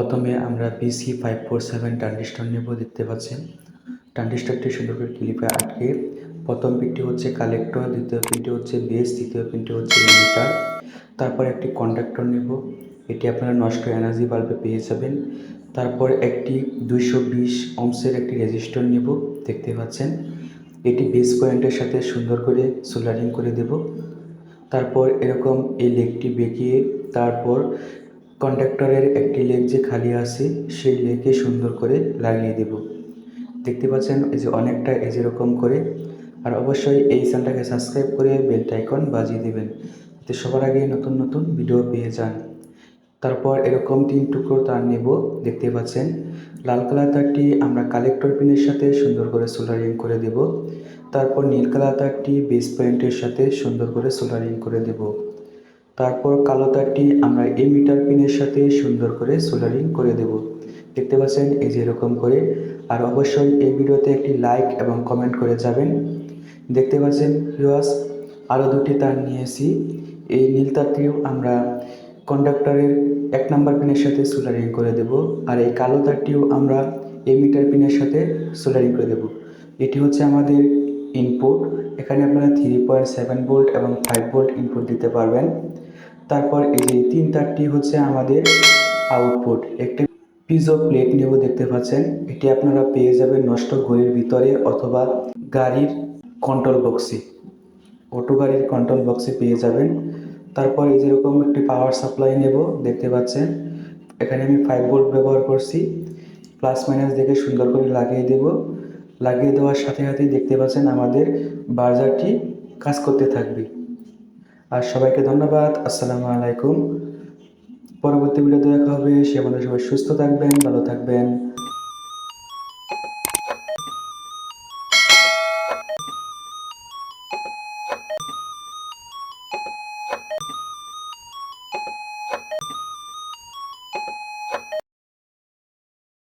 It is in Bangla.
প্রথমে আমরা BC five four seven transistor নেব দেখতে পাচ্ছেন। ট্রানজিস্টরটি সুন্দর করে ক্লিপে আটকে। প্রথম পিনটি হচ্ছে কালেক্টর, দ্বিতীয় পিনটি হচ্ছে বেস, তৃতীয় পিনটি হচ্ছে লিমিটার তারপর একটি কন্ডাক্টর নেব। এটি আপনারা নষ্ট এনার্জি বাল্বে পেয়ে যাবেন। তারপর একটি দুইশো বিশ অংশের একটি রেজিস্টর নেব দেখতে পাচ্ছেন। এটি বেস পয়েন্টের সাথে সুন্দর করে সোল্ডারিং করে দেব। তারপর এরকম এই লেগটি বেঁকিয়ে তারপর কন্ডাক্টরের একটি লেগ যে খালি আছে, সেই লেগে সুন্দর করে লাগিয়ে দেব। দেখতে পাচ্ছেন এই যে অনেকটা এই যেরকম করে। আর অবশ্যই এই চ্যানেলটাকে সাবস্ক্রাইব করে বেলটা আইকন বাজিয়ে দেবেন, যাতে সবার আগে নতুন নতুন ভিডিও পেয়ে যান। তারপর এরকম তিন টুকরো তার নেব, দেখতে পাচ্ছেন। লাল কালার তারটি আমরা কালেক্টর পিনের সাথে সুন্দর করে সোল্ডারিং করে দেব। তারপর নীল কালার তারটি বেস পয়েন্টের সাথে সুন্দর করে সোল্ডারিং করে দেব। তারপর কালো তারটি আমরা এই মিটার পিনের সাথে সুন্দর করে সোল্ডারিং করে দেব। দেখতে পাচ্ছেন এই যে এরকম করে। আর অবশ্যই এই ভিডিওতে একটি লাইক এবং কমেন্ট করে যাবেন। দেখতে পাচ্ছেন ভিউয়ার্স আরও দুটি তার নিয়েছি। এই নীল তারটিও আমরা কন্ডাক্টরের এক নাম্বার পিনের সাথে সোল্ডারিং করে দেব। আর এই কালো তারটিও আমরা এই মিটার পিনের সাথে সোল্ডারিং করে দেব। এটি হচ্ছে আমাদের ইনপুট এখানে আপনারা থ্রি পয়েন্ট সেভেন ভোল্ট এবং ফাইভ ভোল্ট ইনপুট দিতে পারবেন। তারপর এই যে তিন তারটি হচ্ছে আমাদের আউটপুট একটি পিজো প্লেট নেব দেখতে পাচ্ছেন। এটি আপনারা পেয়ে যাবেন নষ্ট ঘড়ির ভিতরে অথবা গাড়ির কন্ট্রোল বক্সে অটো গাড়ির কন্ট্রোল বক্সে পেয়ে যাবেন। তারপর এই যেরকম একটি পাওয়ার সাপ্লাই নেব, দেখতে পাচ্ছেন। এখানে আমি ফাইভ ভোল্ট ব্যবহার করছি। প্লাস মাইনাস দেখে সুন্দর করে লাগিয়ে দেব। লাগিয়ে দেওয়ার সাথে সাথে দেখতে পাচ্ছেন আমাদের বার্জারটি কাজ করতে থাকবে। আর সবাইকে ধন্যবাদ। আসসালামু আলাইকুম। পরবর্তী ভিডিওতে দেখা হবে। সে আমাদের সবাই সুস্থ থাকবেন, ভালো থাকবেন।